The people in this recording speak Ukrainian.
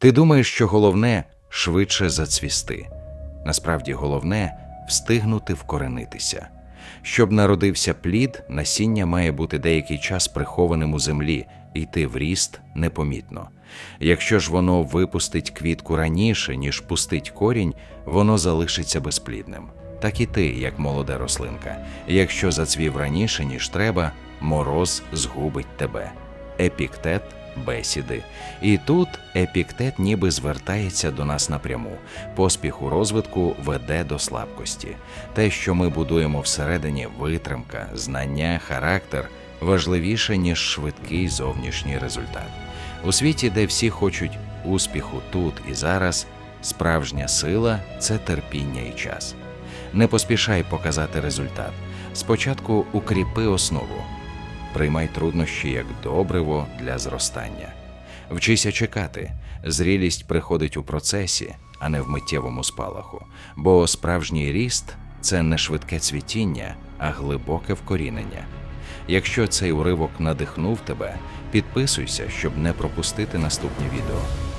Ти думаєш, що головне швидше зацвісти. Насправді головне встигнути вкоренитися. Щоб народився плід, насіння має бути деякий час прихованим у землі йти в ріст непомітно. Якщо ж воно випустить квітку раніше, ніж пустить корінь, воно залишиться безплідним. Так і ти, як молода рослинка. Якщо зацвів раніше, ніж треба, мороз згубить тебе. Епіктет бесіди. І тут епіктет ніби звертається до нас напряму. Поспіх у розвитку веде до слабкості. Те, що ми будуємо всередині, витримка, знання, характер важливіше, ніж швидкий зовнішній результат. У світі, де всі хочуть успіху тут і зараз, справжня сила це терпіння і час. Не поспішай показати результат. Спочатку укріпи основу. Приймай труднощі як добриво для зростання. Вчися чекати. Зрілість приходить у процесі, а не в миттєвому спалаху. Бо справжній ріст це не швидке цвітіння, а глибоке вкорінення. Якщо цей уривок надихнув тебе, підписуйся, щоб не пропустити наступні відео.